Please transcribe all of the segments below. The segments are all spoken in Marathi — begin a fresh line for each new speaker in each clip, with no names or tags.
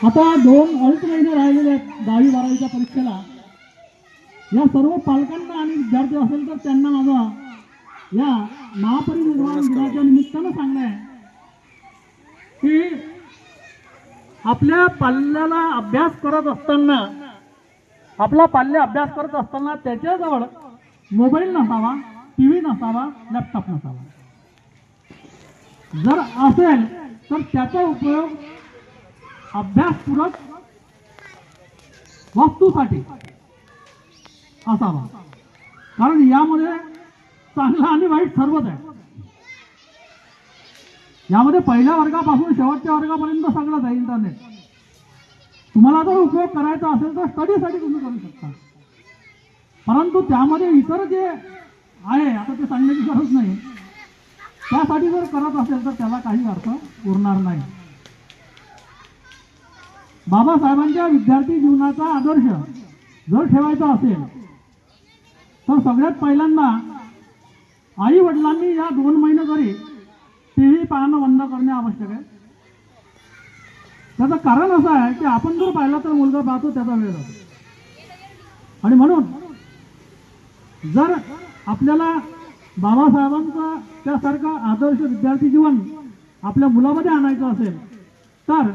आता दोन अडीच महिने राहिलेले आहेत दहावी बारावीच्या परीक्षेला. या सर्व पालकांना आणि विद्यार्थी असेल तर त्यांना माझा या महापरिनिर्वाण दिनाच्या निमित्तानं सांगणं आहे की आपल्या पाल्याला अभ्यास करत असताना आपला पाल्य अभ्यास करत असताना त्याच्याजवळ मोबाईल नसावा टी व्ही नसावा लॅपटॉप नसावा. जर असेल तर त्याचा उपयोग अभ्यासपूरक वस्तूसाठी असावा. कारण यामध्ये चांगलं आणि वाईट सर्वच आहे. यामध्ये पहिल्या वर्गापासून शेवटच्या वर्गापर्यंत सगळंच आहे इंटरनेट तुम्हाला जर उपयोग करायचा असेल तर स्टडीसाठी तुम्ही करू शकता. परंतु त्यामध्ये इतर जे आहे आता ते सांगण्याची गरज नाही. त्यासाठी जर करत असेल तर त्याला काही अर्थ उरणार नाही. बाबासाहेबांच्या विद्यार्थी जीवनाचा आदर्श जर ठेवायचा असेल तर सगळ्यात पहिल्यांदा आई वडिलांनी या दोन महिने तरी टी व्ही पाहणं बंद करणे आवश्यक आहे. त्याचं कारण असं आहे की आपण जर पाहिला तर मुलगा पाहतो त्याचा वेळ जातो. आणि म्हणून जर आपल्याला बाबासाहेबांचा त्यासारखं आदर्श विद्यार्थी जीवन आपल्या मुलामध्ये आणायचं असेल तर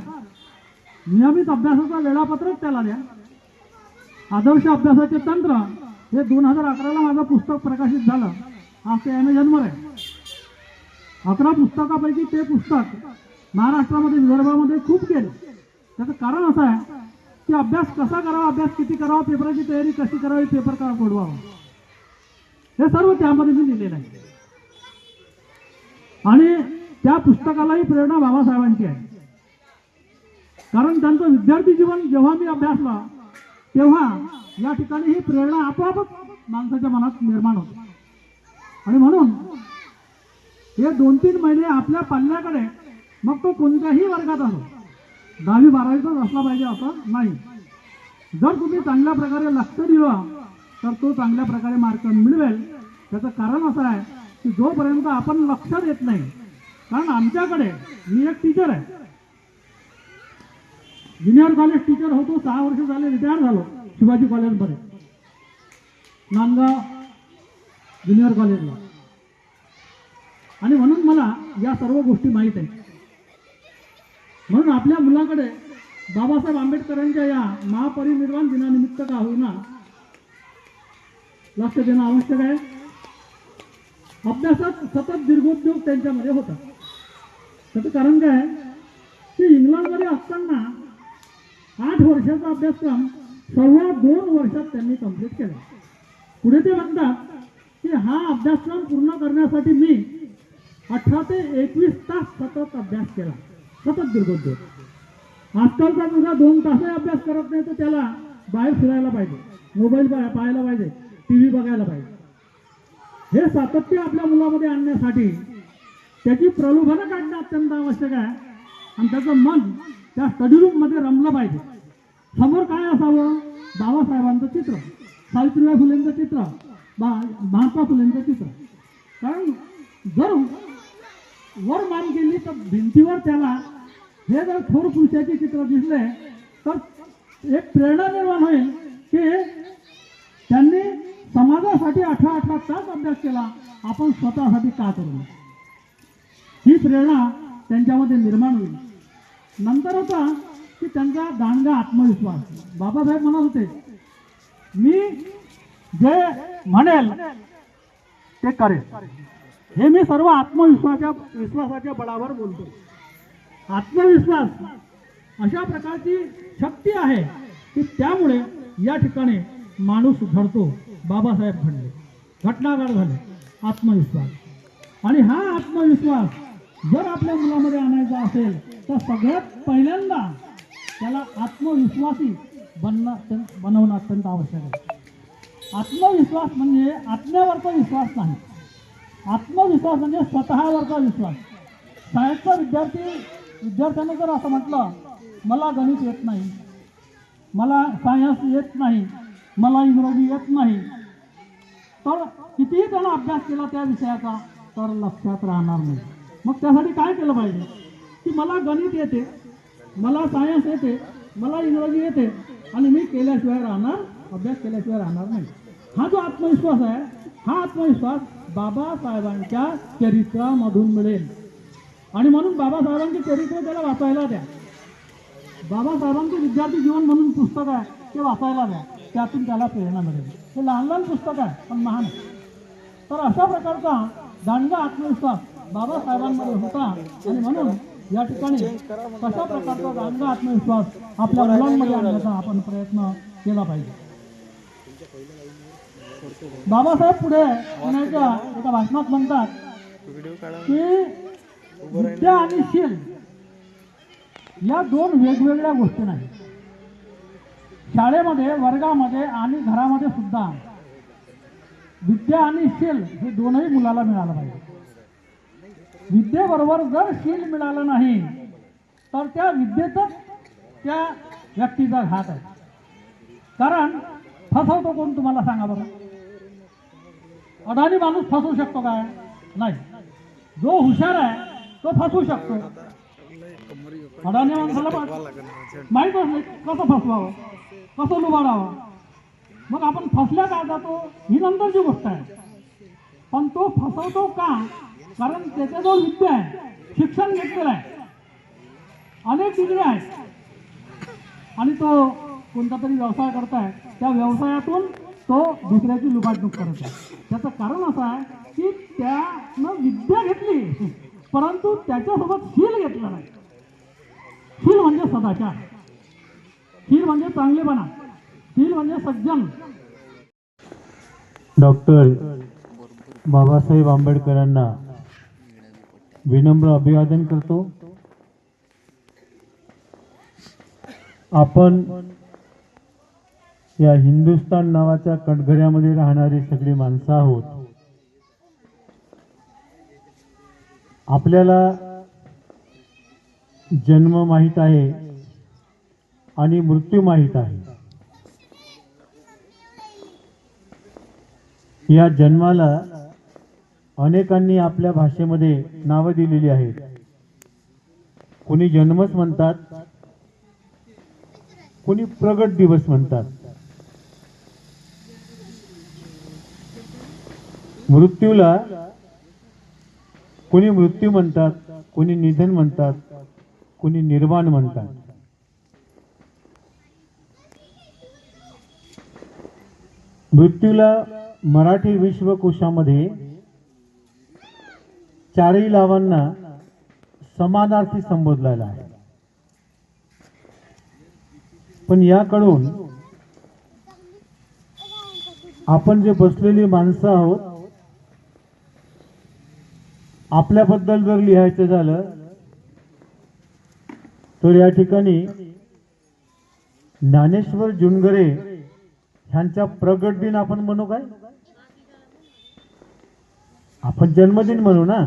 नियमित अभ्यासाचा वेळापत्रक त्याला द्या. आदर्श अभ्यासाचे तंत्र हे दोन हजार अकराला माझं पुस्तक प्रकाशित झालं. आज ते ॲमेझॉनवर आहे. अकरा पुस्तकापैकी ते पुस्तक महाराष्ट्रामध्ये विदर्भामध्ये खूप गेलं. त्याचं कारण असं आहे की अभ्यास कसा करावा अभ्यास किती करावा पेपराची तयारी कशी करावी पेपर का सोडवावा हे सर्व त्यामध्ये मी लिहिलेलं आहे. आणि त्या पुस्तकालाही प्रेरणा बाबासाहेबांची आहे. कारण त्यांचं विद्यार्थी जीवन जेव्हा मी अभ्यासला तेव्हा या ठिकाणी ही प्रेरणा आपोआपच माणसाच्या मनात निर्माण होते. आणि म्हणून हे दोन तीन महिने आपल्या पाल्याकडे मग तो कोणत्याही वर्गात असो दहावी बारावीचाच असला पाहिजे असं नाही. जर तुम्ही चांगल्या प्रकारे लक्ष दिलं तर तो चांगल्या प्रकारे मार्क मिळवेल. त्याचं कारण असं आहे की जोपर्यंत आपण लक्ष देत नाही कारण आमच्याकडे मी एक टीचर आहे. ज्युनियर कॉलेज टीचर होतो सहा वर्ष झाले रिटायर झालो शिवाजी कॉलेजमध्ये. नांदगाव ज्युनियर कॉलेजला. आणि म्हणून मला या सर्व गोष्टी माहीत आहेत. म्हणून आपल्या मुलाकडे बाबासाहेब आंबेडकरांच्या या महापरिनिर्वाण दिनानिमित्त का होईना लक्ष देणं आवश्यक आहे. अभ्यासात सतत दीर्घोद्योग त्यांच्यामध्ये होता त्याचं कारण काय की इंग्लंडमध्ये असताना आठ वर्षाचा अभ्यासक्रम सव्वा दोन वर्षात त्यांनी कंप्लीट केला. पुढे ते म्हणतात की हा अभ्यासक्रम पूर्ण करण्यासाठी मी अठरा ते एकवीस तास सतत अभ्यास केला. सतत दीर्घोद्योग आजकालचा मुलगा दोन तासही अभ्यास करत नाही तर त्याला बाहेर फिरायला पाहिजे. मोबाईल पाहायला पाहिजे. टी व्ही बघायला पाहिजे. हे सातत्य आपल्या मुलामध्ये आणण्यासाठी त्याची प्रलोभनं काढणं अत्यंत आवश्यक आहे. आणि त्याचं मन त्या स्टडी रूममध्ये रमलं पाहिजे. समोर काय असावं? बाबासाहेबांचं चित्र. सावित्रीबाई फुलेंचं चित्र. बा महात्मा फुलेंचं चित्र. कारण जर वर मान केली तर भिंतीवर त्याला हे जर थोर पुरुषाचे चित्र दिसले तर एक प्रेरणा निर्माण होईल की त्यांनी समाजासाठी अठरा अठरा तास अभ्यास केला. आपण स्वतःसाठी का करू? ही प्रेरणा त्यांच्यामध्ये निर्माण होईल. नंतर होता की त्यांचा दांडगा आत्मविश्वास. बाबासाहेब म्हणत होते मी जे म्हणेल ते करेल हे मी सर्व आत्मविश्वासाच्या विश्वासाच्या बळावर बोलतो. आत्मविश्वास अशा प्रकारची शक्ती आहे की त्यामुळे या ठिकाणी माणूस घडतो. बाबासाहेब घडले. घटनाकार झाले. आत्मविश्वास. आणि हा आत्मविश्वास जर आपल्या मुलामध्ये आणायचा असेल तर सगळ्यात पहिल्यांदा त्याला आत्मविश्वासी बनणं अत्यंत बनवणं अत्यंत आवश्यक आहे. आत्मविश्वास म्हणजे आत्म्यावरचा विश्वास नाही. आत्मविश्वास म्हणजे स्वतःवरचा विश्वास. शाळेतला विद्यार्थी विद्यार्थ्याने जर असं म्हटलं मला गणित येत नाही मला सायन्स येत नाही मला इंग्रजी येत नाही तर कितीही त्यानं अभ्यास केला त्या विषयाचा तर लक्षात राहणार नाही. मग त्यासाठी काय केलं पाहिजे? की मला गणित येते मला सायन्स येते मला इंग्रजी येते आणि मी केल्याशिवाय राहणार अभ्यास केल्याशिवाय राहणार नाही. हा जो आत्मविश्वास आहे हा आत्मविश्वास बाबासाहेबांच्या चरित्रामधून मिळेल. आणि म्हणून बाबासाहेबांचे चरित्र त्याला वाचायला द्या. बाबासाहेबांचे विद्यार्थी जीवन म्हणून पुस्तक आहे ते वाचायला द्या. त्यातून त्याला प्रेरणा मिळेल. हे लहान लहान पुस्तक आहे पण महान आहे. तर अशा प्रकारचा दांडगा आत्मविश्वास बाबासाहेबांमध्ये होता. आणि म्हणून या ठिकाणी कशा प्रकारचा दांडगा आत्मविश्वास आपल्या मुलांमध्ये आणण्याचा आपण प्रयत्न केला पाहिजे. बाबासाहेब पुढे पुण्याच्या एका भाषणात म्हणतात की विद्या आणि शील या दोन वेगवेगळ्या गोष्टी नाही शाळेमध्ये वर्गामध्ये आणि घरामध्ये सुद्धा विद्या आणि शील हे दोनही मुलाला मिळालं पाहिजे. विद्येबरोबर जर शील मिळालं नाही तर त्या विद्येतच त्या व्यक्तीचा घात आहे. कारण फसवतो कोण तुम्हाला सांगा बरं? अडाणी माणूस फसवू शकतो काय? नाही. जो हुशार आहे तो फसवू शकतो. अडाणी माणसाला माहीत असले कसं फसवावं कसं लुबाडावं. मग आपण फसल्या का जातो? ही नंतरची गोष्ट आहे. पण तो फसवतो का? कारण त्याच्याजवळ विद्या आहे शिक्षण घेतलेलं आहे अनेक डिग्री आहेत. आणि तो कोणता तरी व्यवसाय करताय त्या व्यवसायातून तो दुसऱ्याची लुबाडणूक करत आहे. त्याचं कारण असं आहे की त्यानं विद्या घेतली परंतु त्याच्यासोबत शील घेतला नाही. शील म्हणजे सदाचार. शील म्हणजे चांगलेपणा. शील म्हणजे सज्जन.
डॉक्टर बाबासाहेब आंबेडकरांना विनम्र अभिवादन करतो. आपण या हिंदुस्तान नावाच्या कटघऱ्यामध्ये राहणारी सगळी माणसं आहोत. आपल्याला जन्म माहीत आहे आणि मृत्यू माहीत आहे. या जन्माला अनेकांनी आपल्या भाषेमध्ये नावं दिलेली आहेत. कोणी जन्मच म्हणतात कोणी प्रगट दिवस म्हणतात. मृत्यूला कोणी मृत्यू म्हणतात कोणी निधन म्हणतात कोणी निर्वाण म्हणतात. मृत्यूला मराठी विश्वकोशामध्ये चारही लावांना समानार्थी संबोधलेला आहे. पण याकडून आपण जे बसलेली माणसं आहोत आपल्याबद्दल जर लिहायचं झालं तर या ठिकाणी ज्ञानेश्वर जुनगरे ह्यांचा प्रगट दिन आपण म्हणू काय? आपण जन्मदिन म्हणू ना.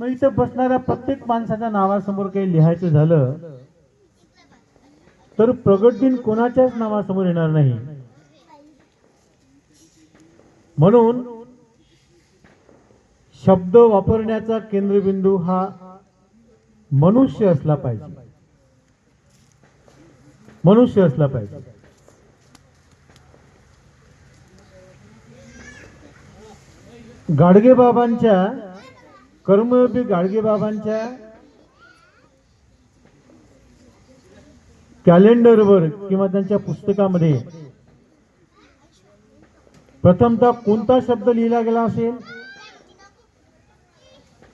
मग इथं बसणाऱ्या प्रत्येक माणसाच्या नावासमोर काही लिहायचं झालं तर प्रगट दिन कोणाच्याच नावासमोर येणार नाही. म्हणून शब्द वापरण्याचा केंद्रबिंदू हा मनुष्य असला पाहिजे. मनुष्य असला पाहिजे. गाडगेबाबांच्या कर्मयोगी गाडगेबाबांच्या कॅलेंडरवर किंवा त्यांच्या पुस्तकामध्ये प्रथमतः कोणता शब्द लिहिला गेला असेल?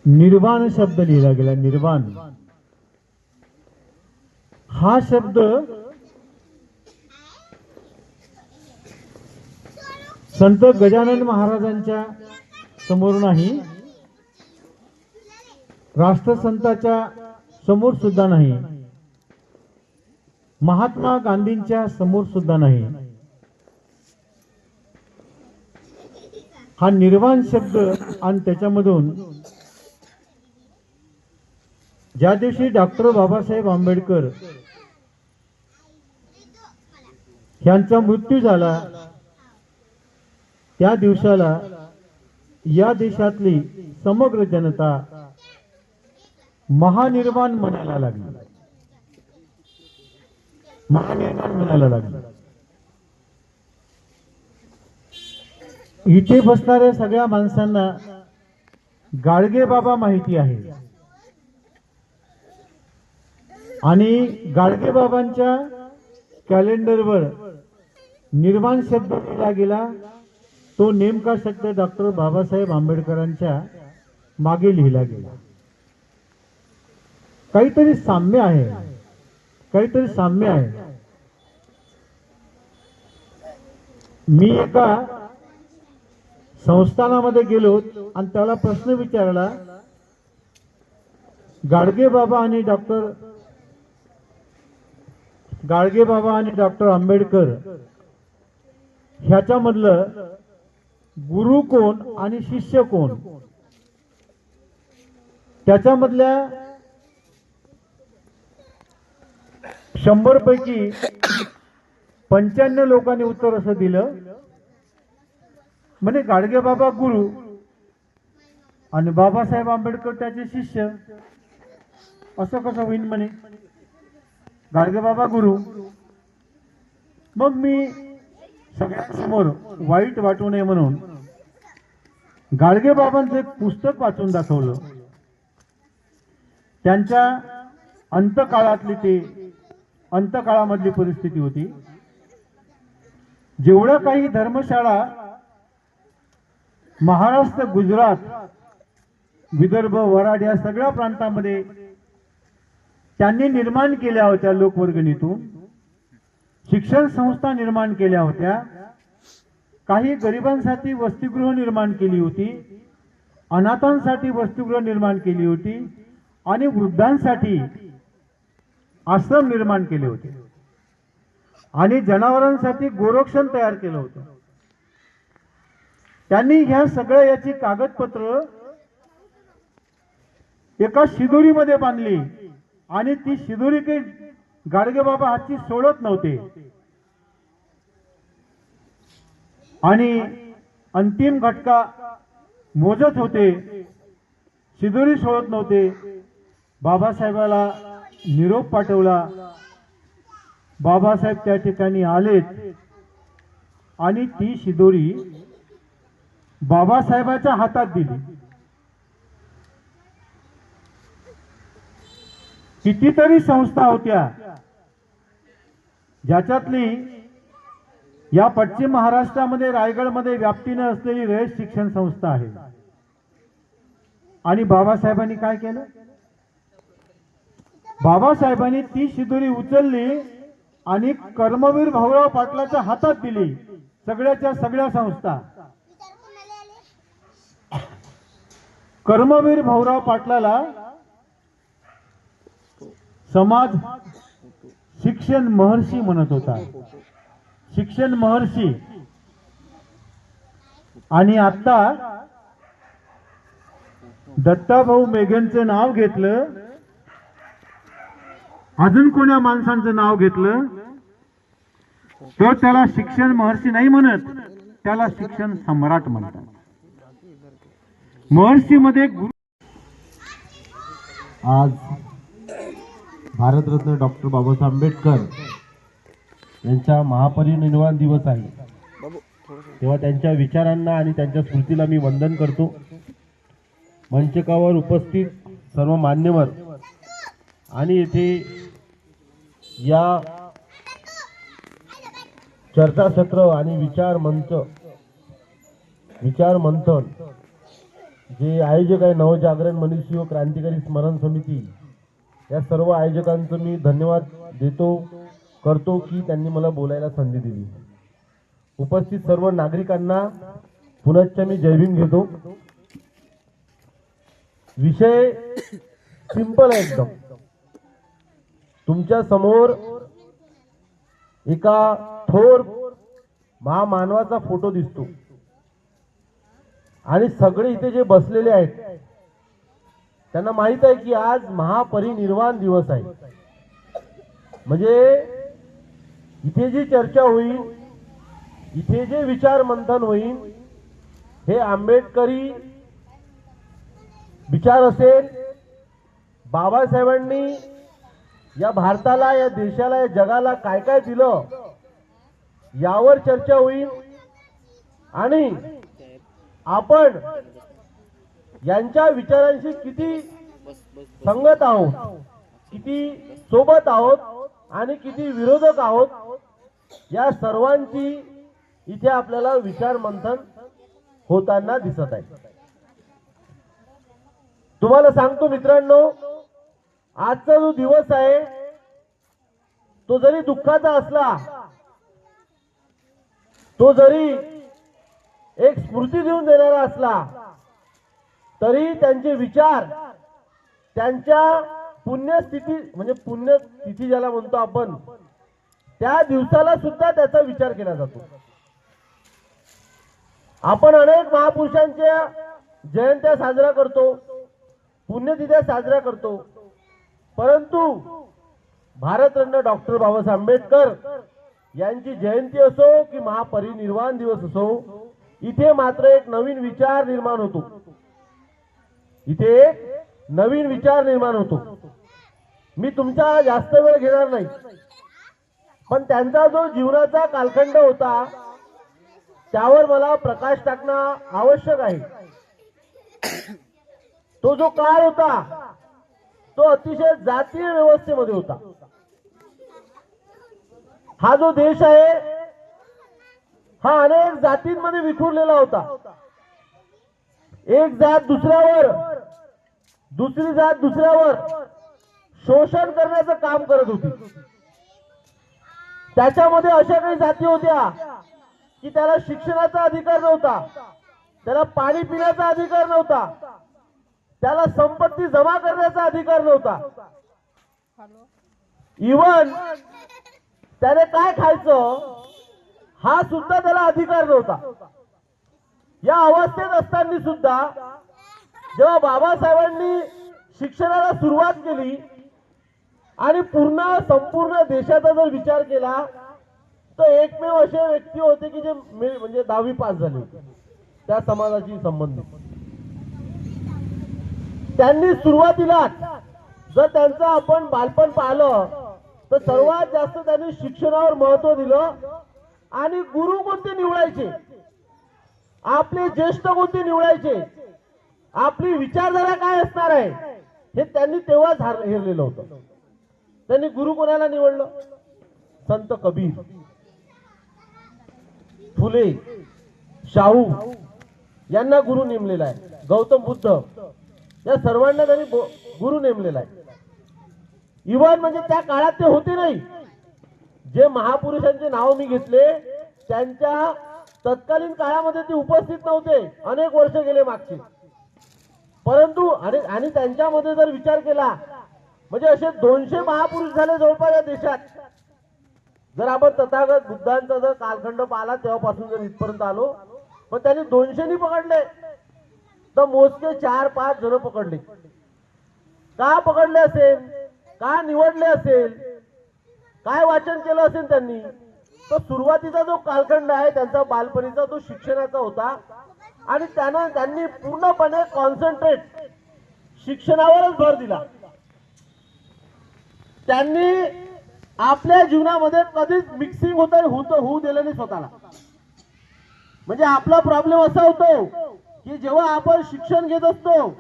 निर्वाण शब्द लिहिला गेला निर्वाण. हा शब्द संत गजानन महाराजांच्या समोर नाही. राष्ट्रसंताच्या समोर सुद्धा नाही. महात्मा गांधींच्या समोर सुद्धा नाही. हा निर्वाण शब्द आणि त्याच्यामधून ज्या दिवशी डॉक्टर बाबासाहेब आंबेडकर यांचा मृत्यू झाला त्या दिवसाला या देशातली समग्र जनता महानिर्वाण म्हणायला लागली. महानिर्माण म्हणायला लागली. इथे बसणाऱ्या सगळ्या माणसांना गाडगे बाबा माहिती आहे. आणि गाडगे बाबांच्या कॅलेंडरवर निर्माण शब्द दिला गेला. तो नेमका शब्द डॉक्टर बाबासाहेब आंबेडकरांच्या मागे लिहिला गेला. काहीतरी साम्य आहे. काहीतरी साम्य आहे. मी एका संस्थानामध्ये गेलो आणि त्याला प्रश्न विचारला गाडगे बाबा आणि डॉक्टर गाडगे बाबा आणि डॉक्टर आंबेडकर ह्याच्यामधलं गुरु कोण आणि शिष्य कोण? त्याच्यामधल्या शंभर पैकी पंच्याण्णव लोकांनी उत्तर असं दिलं. म्हणे गाडगे बाबा गुरु आणि बाबासाहेब आंबेडकर त्याचे शिष्य. असं कसं होईन म्हणे? गाडगे बाबा गुरु. मग मी सगळ्यांसमोर वाईट वाटू नये म्हणून गाडगे बाबांचं एक पुस्तक वाचून दाखवलं. त्यांच्या अंतकाळातली ते अंतकाळामधली परिस्थिती होती. जेवढं काही धर्मशाळा महाराष्ट्र गुजरात विदर्भ वराड या सगळ्या प्रांतामध्ये त्यांनी निर्माण केल्या होत्या लोकवर्गणीतून शिक्षण संस्था निर्माण केल्या होत्या. काही गरिबांसाठी वसतिगृह निर्माण केली होती. अनाथांसाठी वसतिगृह निर्माण केली होती. आणि वृद्धांसाठी आश्रम निर्माण केले होते. आणि जनावरांसाठी गोरक्षण तयार केलं होतं. त्यांनी ह्या सगळ्या याची कागदपत्र एका शिदोरीमध्ये बांधली. आणि ती शिदोरी काही गाडगे बाबा हातची सोडत नव्हते. आणि अंतिम घटका मोजत होते. शिदोरी सोडत नव्हते. बाबासाहेबाला निरोप पाठवला. बाबासाहेब त्या ठिकाणी आलेत. आणि ती शिदोरी बाबासाहेबाच्या हातात दिली. कितीतरी संस्था होत्या. ज्याच्यातली या पश्चिम महाराष्ट्रामध्ये रायगडमध्ये व्याप्तीनं असलेली रयत शिक्षण संस्था आहे. आणि बाबासाहेबांनी काय केलं? बाबासाहेबांनी ती शिदोरी उचलली आणि कर्मवीर भाऊराव पाटलाच्या हातात दिली. सगळ्याच्या सगळ्या संस्था. कर्मवीर भाऊराव पाटलाला समाज शिक्षण महर्षी म्हणत होता. शिक्षण महर्षी. आणि आता दत्ताभाऊ मेघनचं नाव घेतलं. अजून कोण्या माणसांचं नाव घेतलं? तर त्याला शिक्षण महर्षी नाही म्हणत. त्याला शिक्षण सम्राट म्हणतात. महर्षीमध्ये गुरु
आज भारतरत्न डॉक्टर बाबासाहेब आंबेडकर यांचा महापरिनिर्वाण दिवस आहे. तेव्हा त्यांच्या विचारांना आणि त्यांच्या स्मृतीला मी वंदन करतो. मंचकावर उपस्थित सर्व मान्यवर आणि येथे या चर्चासत्र आणि विचार मंच विचार मंथन जे आयोजक आहे नवजागरण मनुष्य व क्रांतिकारी स्मरण समिती या सर्व आयोजकांचं मी धन्यवाद देतो करतो की त्यांनी मला बोलायला संधी दिली. उपस्थित सर्व नागरिकांना पुनश्च मी जयभीम घेतो. विषय सिंपल आहे एकदम. तुमच्यासमोर एका थोर महामानवाचा फोटो दिसतो. आणि सगळे इथे जे बसलेले आहेत त्यांना माहीत आहे की आज महापरिनिर्वाण दिवस आहे. म्हणजे इथे जी चर्चा होईल इथे जे विचार मंथन होईल हे आंबेडकरी विचार असेल बाबासाहेबांनी या भारताला या देशाला या जगाला काय काय दिलं यावर चर्चा होईल. आणि आपण यांच्या विचारांशी किती संगत आहोत किती सोबत आहोत आणि किती विरोधक आहोत या सर्वांची इथे आपल्याला विचार मंथन होताना दिसत आहे. तुम्हाला सांगतो मित्रांनो आजचा जो दिवस आहे तो जरी दुःखाचा असला तो जरी एक स्मृती देऊन देणारा असला तरी त्यांचे विचार त्यांच्या पुण्यस्थिती म्हणजे पुण्यतिथी ज्याला म्हणतो आपण त्या दिवसाला सुद्धा त्याचा विचार केला जातो. आपण अनेक महापुरुषांच्या जयंत्या साजरा करतो पुण्यतिथ्या साजरा करतो परंतु भारतरत्न डॉक्टर बाबासाहेब आंबेडकर यांची जयंती असो की महापरिनिर्वाण दिवस असो इथे मात्र एक नवीन विचार निर्माण होतो. इथे एक नवीन विचार निर्माण होतो. मी तुमचा जास्त वेळ घेणार नाही. पण त्यांचा जो जीवनाचा कालखंड होता त्यावर मला प्रकाश टाकणं आवश्यक आहे. तो जो काळ होता तो अतिशय जातीय व्यवस्थेमध्ये होता. हा जो देश आहे हा अनेक जातींमध्ये विखुरलेला होता. एक जात दुसऱ्यावर दुसरी जात दुसऱ्यावर. शोषण करण्याचं काम करत होती. त्याच्यामध्ये अशा काही जाती होत्या की त्याला शिक्षणाचा अधिकार नव्हता. त्याला पाणी पिण्याचा अधिकार नव्हता. त्याला संपत्ती जमा करण्याचा अधिकार नव्हता. इवन त्याने काय खायचं हा सुद्धा त्याला अधिकार नव्हता. या अवस्थेत असताना सुद्धा जेव्हा बाबासाहेबांनी शिक्षणाला सुरुवात केली आणि पूर्ण संपूर्ण देशाचा जर विचार केला तर एकमेव असे व्यक्ती होते की जे म्हणजे दहावी पास झाले होते. त्या समाजाशी संबंधित. त्यांनी सुरुवातीला जर त्यांचं आपण बालपण पाहिलं तर सर्वात जास्त त्यांनी शिक्षणावर महत्त्व दिलं आणि गुरु कोणते निवडायचे? आपले ज्येष्ठ कोणते निवडायचे? आपली विचारधारा काय असणार आहे? हे त्यांनी तेव्हाच हार- हेरलेलं होतं. त्यांनी गुरु कोणाला निवडलं? संत कबीर. फुले शाहू यांना गुरु नेमलेला आहे. गौतम बुद्ध या सर्वांना त्यांनी गुरु नेमलेला आहे. इव्हन म्हणजे त्या काळात ते होते नाही. जे महापुरुषांचे नाव मी घेतले त्यांच्या तत्कालीन काळामध्ये ते उपस्थित नव्हते. अनेक वर्ष गेले मागचे. परंतु आणि आणि त्यांच्यामध्ये जर विचार केला म्हणजे असे दोनशे महापुरुष झाले जवळपास या देशात. जर आपण तथागत बुद्धांचा जर कालखंड पाहिला तेव्हापासून जर इथपर्यंत आलो पण त्यांनी दोनशेनी पकडले. तर मोजके चार पाच जण पकडले. का पकडले असेल? का निवडले असेल? काय वाचन केलं असेल त्यांनी? तर सुरुवातीचा जो कालखंड आहे त्यांचा बालपणीचा तो शिक्षणाचा होता आणि त्यानं त्यांनी पूर्णपणे कॉन्सन्ट्रेट शिक्षणावरच भर दिला. त्यांनी आपल्या जीवनामध्ये कधीच मिक्सिंग होत होत होऊ दिलं नाही स्वतःला. म्हणजे आपला प्रॉब्लेम असा होतो की जेव्हा आपण शिक्षण घेत असतो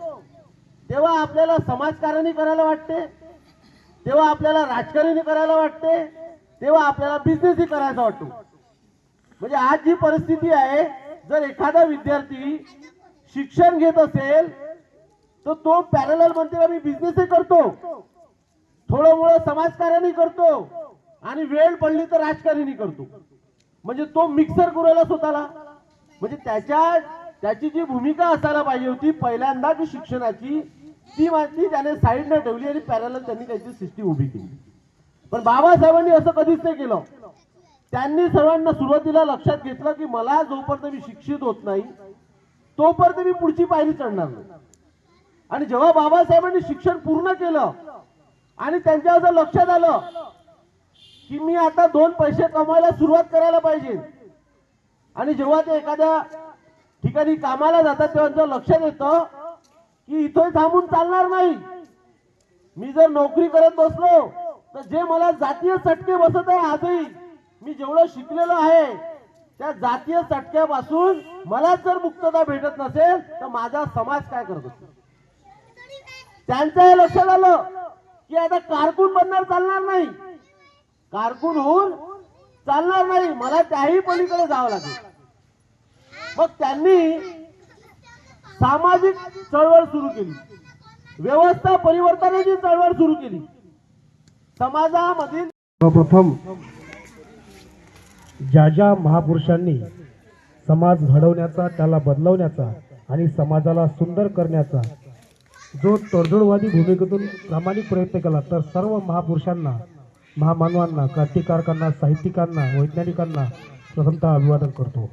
तेव्हा आपल्याला समाजकारणी करायला वाटते तेव्हा आपल्याला राजकारणी करायला वाटते तेव्हा आपल्याला बिझनेसही करायचा वाटतो. म्हणजे आज जी परिस्थिती आहे जर एखादा विद्यार्थी शिक्षण घेत असेल तर तो पॅरल म्हणते मी बिझनेसही करतो. थोडं मोठं समाजकार्यही करतो आणि वेळ पडली तर राजकारणही करतो. म्हणजे तो मिक्सर करायला स्वतःला. म्हणजे त्याच्या त्याची जी भूमिका असायला पाहिजे होती पहिल्यांदा की शिक्षणाची ती माहिती त्याने साईडनं ठेवली आणि पॅरल त्यांनी त्याची सिस्टीम उभी केली. पण बाबासाहेबांनी असं कधीच नाही केलं. त्यांनी सर्वांना सुरुवातीला लक्षात घेतलं की मला जोपर्यंत मी शिक्षित होत नाही तोपर्यंत मी पुढची पायरी चढणार नाही. आणि जेव्हा बाबासाहेबांनी शिक्षण पूर्ण केलं आणि त्यांच्या असं लक्षात आलं की मी आता दोन पैसे कमवायला सुरुवात करायला पाहिजे आणि जेव्हा ते एखाद्या ठिकाणी कामाला जातात तेव्हा लक्षात येतं की इथं थांबून चालणार नाही. मी जर नोकरी करत बसलो तर जे मला जातीय चटके बसत आहे आजही मी जेवढं शिकलेलं आहे त्या जातीय चटक्यापासून मला जर मुक्तता भेटत नसेल तर माझा समाज काय करत असतो त्यांच्या हे लक्षात आलं की आता कारकून बनणार चालणार नाही. कारकून होऊन चालणार नाही. मला त्याही पलीकडे जावं लागेल. मग त्यांनी सामाजिक चळवळ सुरू केली. व्यवस्था परिवर्तनाची चळवळ सुरू केली. समाजामधील
प्रथम ज्या ज्या महापुरुषांनी समाज घडवण्याचा त्याला बदलवण्याचा आणि समाजाला सुंदर करण्याचा जो तडजोडवादी भूमिकेतून प्रामाणिक प्रयत्न केला तर सर्व महापुरुषांना महामानवांना क्रांतिकारकांना साहित्यिकांना वैज्ञानिकांना प्रथमतः अभिवादन करतो.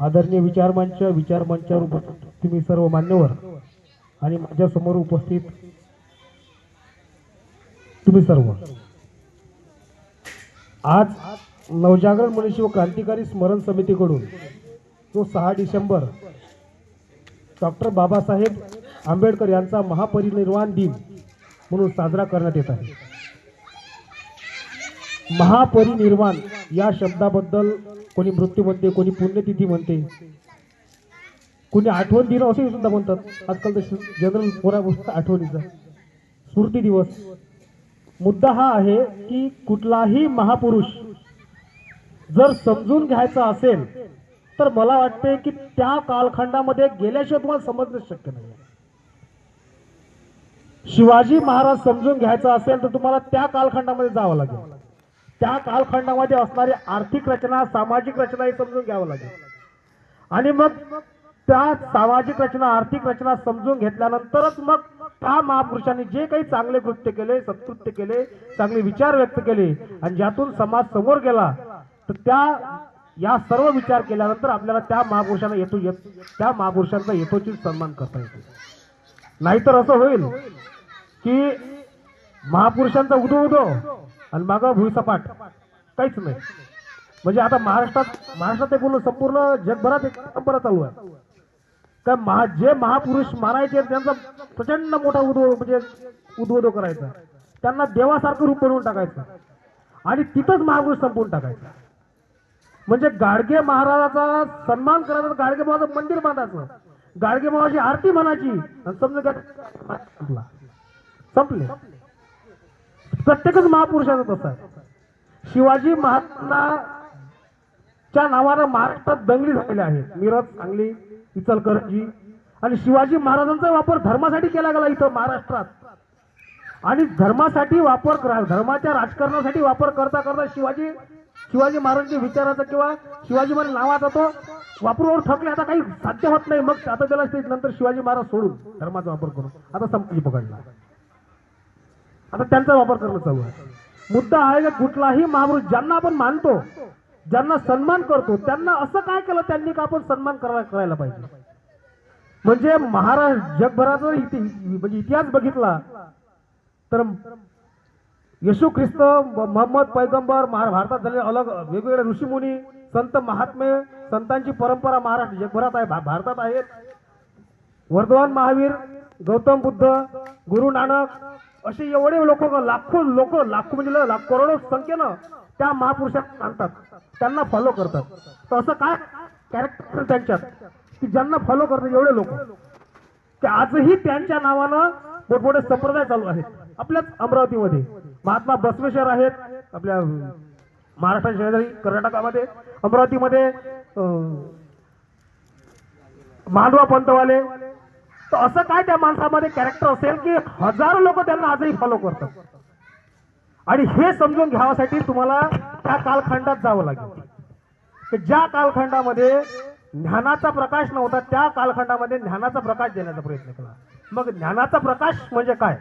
आदरणीय विचारमंच विचारमंचावर उपस्थित तुम्ही सर्व मान्यवर आणि माझ्यासमोर उपस्थित तुम्ही सर्व. आज नवजागरण मनुष्य व क्रांतिकारी स्मरण समितीकडून तो सहा डिसेंबर डॉक्टर बाबासाहेब आंबेडकर यांचा महापरिनिर्वाण दिन म्हणून साजरा करण्यात येत आहे. महापरिनिर्वाण या शब्दाबद्दल कोणी मृत्यू म्हणते कोणी पुण्यतिथी म्हणते कोणी आठवण दिन असे सुद्धा म्हणतात. आजकाल तर जनरल पोरा आठवणीचा. स्मृती दिवस. मुद्दा हा आहे की कुठलाही महापुरुष जर समजून घ्यायचं असेल तर मला वाटते की त्या कालखंडामध्ये गेल्याशिवाय तुम्हाला समजणं शक्य नाही शिवाजी महाराज समजून घ्यायचं असेल तर तुम्हाला त्या कालखंडामध्ये जावं लागेल. त्या कालखंडामध्ये असणारी आर्थिक रचना सामाजिक रचना हे समजून घ्यावं लागेल. आणि मग त्या सामाजिक रचना आर्थिक रचना समजून घेतल्यानंतरच मग त्या महापुरुषांनी जे काही चांगले कृत्य केले सत्कृत्य केले चांगले विचार व्यक्त केले आणि ज्यातून समाज समोर गेला तर त्या या सर्व विचार केल्यानंतर आपल्याला त्या महापुरुषांना येतो येत त्या महापुरुषांचा येतोची सन्मान करता येतो. नाहीतर असं होईल की महापुरुषांचा उदो उदो आणि मागं भुईसपाट. काहीच नाही. म्हणजे आता महाराष्ट्रात महाराष्ट्रात एक पूर्ण संपूर्ण जगभरात एक परंपरा चालू आहे. तर महा जे महापुरुष मारायचे त्यांचा प्रचंड मोठा उदो म्हणजे उद्वोदो करायचा. त्यांना देवासारखं रूप बनवून टाकायचं. आणि तिथंच महापुरुष संपवून टाकायचा. म्हणजे गाडगे महाराजाचा सन्मान करायचा गाडगे महाराज मंदिर बांधायचं. गाडगे महाराजाची आरती म्हणायची. आणि समजा संपला. संपले. प्रत्येकच महापुरुषाचं तसं आहे. शिवाजी महात्माच्या नावानं महाराष्ट्रात दंगली झालेल्या आहेत मिरज सांगली इचलकरंजी. आणि शिवाजी महाराजांचा वापर धर्मासाठी केला गेला इथं महाराष्ट्रात. आणि धर्मासाठी वापर करा धर्माच्या राजकारणासाठी वापर करता करता शिवाजी शिवाजी महाराजांच्या विचाराचा किंवा शिवाजी महाराज नावाचा तो वापरूवर थकले आता काही साध्य होत नाही. मग आता त्याला नंतर शिवाजी महाराज सोडून धर्माचा वापर करून. आता संपली पकडला आता त्यांचा वापर करणं चालू आहे. मुद्दा आहे का कुठलाही महापुरुष ज्यांना आपण मानतो ज्यांना सन्मान करतो त्यांना असं काय केलं त्यांनी का आपण सन्मान करायला पाहिजे? म्हणजे महाराष्ट्र जगभराचा इति म्हणजे इतिहास बघितला तर येशू ख्रिस्त मोहम्मद पैगंबर महा- भारतात झालेले अलग वेगवेगळे ऋषीमुनी संत महात्मे संतांची परंपरा महाराष्ट्र जगभरात आहे भा- भारतात आहेत. वर्धमान महावीर गौतम बुद्ध गुरु नानक असे एवढे लोक लाखो लोक लाखो म्हणजे ल- करोडो संख्येनं त्या महापुरुषात आणतात. त्यांना फॉलो करतात. तर असं काय कॅरेक्टर त्यांच्यात? की ज्यांना फॉलो करतात एवढे लोक. की आजही त्यांच्या नावानं मोठमोठे संप्रदाय चालू आहेत. आपल्याच अमरावतीमध्ये. महात्मा बसवेश्वर आहेत आपल्या अं, महाराष्ट्राच्या शेजारी कर्नाटकामध्ये. अमरावतीमध्ये अं, मांडवा पंतवाले. तर असं काय त्या माणसामध्ये कॅरेक्टर असेल की हजारो लोक त्यांना आजही फॉलो करतात? आणि हे समजून घ्यावासाठी तुम्हाला त्या कालखंडात जावं लागेल. की ज्या कालखंडामध्ये ज्ञानाचा प्रकाश नव्हता त्या कालखंडामध्ये ज्ञानाचा प्रकाश देण्याचा प्रयत्न केला. मग ज्ञानाचा प्रकाश म्हणजे काय?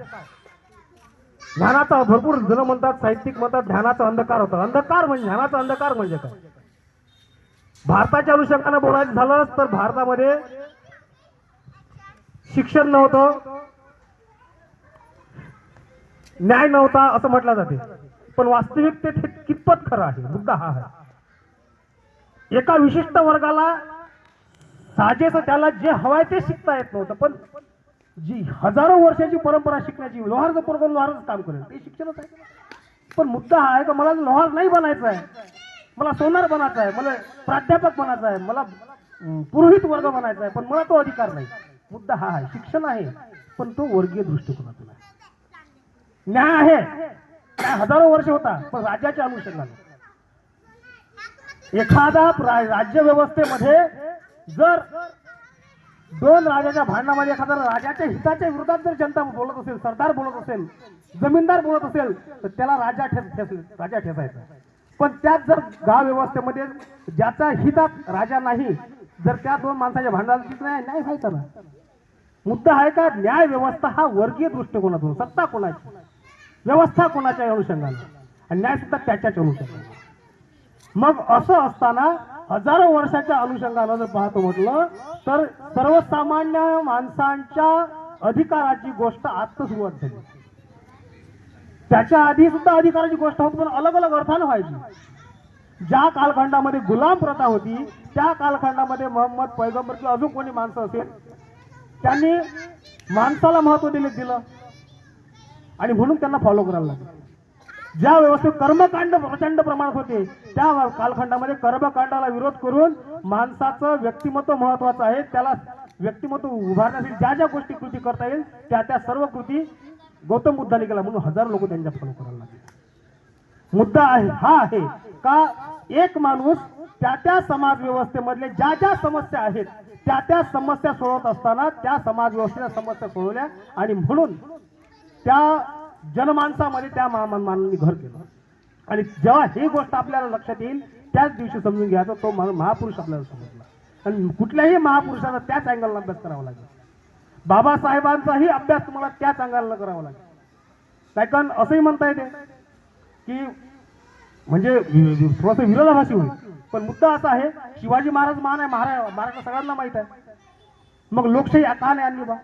ज्ञानाचा भरपूर जण म्हणतात साहित्यिक म्हणतात ध्यानाचा अंधकार होता. अंधकार म्हणजे ज्ञानाचा अंधकार म्हणजे काय? भारताच्या अनुषंगाने बोलायचं झालं तर भारतामध्ये शिक्षण नव्हतं न्याय नव्हता असं म्हटलं जाते. पण वास्तविकतेत हे कितपत खरं आहे? मुद्दा हा आहे. एका विशिष्ट वर्गाला साजेस त्याला जे हवाय ते शिकता येत नव्हतं पण जी हजारो वर्षाची परंपरा शिकण्याची लोहारचं पोरगं लोहारच काम करेल ते शिक्षणच आहे. पण मुद्दा हा आहे का मला लोहार नाही बनायचं आहे. मला सोनार बनायचं आहे मला प्राध्यापक बनायचं आहे मला पुरोहित वर्ग बनायचा आहे पण मला तो अधिकार नाही. मुद्दा हा आहे शिक्षण आहे पण तो वर्गीय दृष्टिकोनातून आहे. न्याय आहे. न्याय हजारो वर्ष होता पण राज्याच्या अनुषंगाने एखादा राज्य व्यवस्थेमध्ये जर दोन राजाच्या भांडणामध्ये एखादा राजाच्या हिताच्या विरोधात जर जनता बोलत असेल सरदार बोलत असेल जमीनदार बोलत असेल तर त्याला राजा ठेस राजा ठेसायचा. पण त्यात जर गाव व्यवस्थेमध्ये ज्याचा हितात राजा नाही जर त्या दोन माणसाच्या भांडणात नाही न्याय व्हायचा ना. मुद्दा आहे का न्याय व्यवस्था हा वर्गीय दृष्टिकोनातून सत्ता कोणाची? व्यवस्था कोणाच्या अनुषंगाने? आणि न्याय सुद्धा त्याच्याच अनुषंगाने. मग असं असताना हजारो वर्षाच्या अनुषंगानं जर पाहतो म्हटलं तर सर्वसामान्य माणसांच्या अधिकाराची गोष्ट आत्ता सुरुवात झाली. त्याच्या आधी सुद्धा अधिकाराची गोष्ट होती पण अलग अलग अर्थानं व्हायची. ज्या कालखंडामध्ये गुलाम प्रथा होती त्या कालखंडामध्ये मोहम्मद पैगंबर किंवा अजून कोणी माणसं असेल? त्यांनी माणसाला महत्त्व दिले दिलं. आणि म्हणून त्यांना फॉलो करायला लागलं. ज्या व्यवस्थेत कर्मकांड प्रचंड प्रमाणात होते त्या कालखंडामध्ये कर्मकांडाला विरोध करून माणसाचं व्यक्तिमत्व महत्वाचं आहे. त्याला व्यक्तिमत्व उभारण्यासाठी ज्या ज्या गोष्टी कृती करता येईल त्या त्या सर्व कृती गौतम बुद्धाने केला म्हणून हजारो लोक त्यांच्या फॉलो करायला लागले. मुद्दा आहे हा आहे का एक माणूस त्या त्या समाज व्यवस्थेमधले ज्या ज्या समस्या आहेत त्या त्या समस्या सोडवत असताना त्या समाज व्यवस्थेच्या समस्या सोडवल्या आणि म्हणून त्या जनमानसामध्ये त्या महामानवांनी घर केलं. आणि जेव्हा ही गोष्ट आपल्याला लक्षात येईल त्याच दिवशी समजून घ्यायचा तो महापुरुष आपल्याला समजला. आणि कुठल्याही महापुरुषाला त्याच अँगलला अभ्यास करावा लागेल. बाबासाहेबांचाही अभ्यास तुम्हाला त्याच अँगलला करावा लागेल. कारण असंही म्हणता येते की म्हणजे थोडस विरोधाभासी होईल. पण मुद्दा असा आहे शिवाजी महाराज महान आहे महाराज महाराष्ट्र सगळ्यांना माहीत आहे. मग लोकशाही का नाही आणली बा.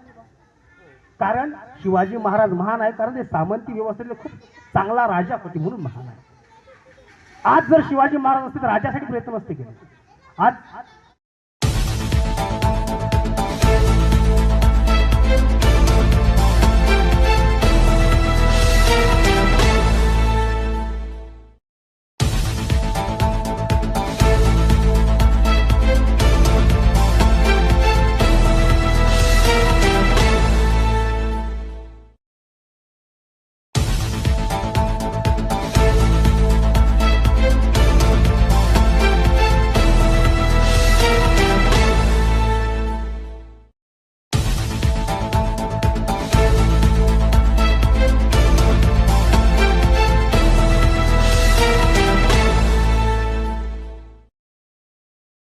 कारण शिवाजी महाराज महान आहे कारण ते सामंती व्यवस्थेतले खूप चांगला राजा होते म्हणून महान आहे. आज जर शिवाजी महाराज असते तर राजासाठी प्रयत्न नसते केले. आज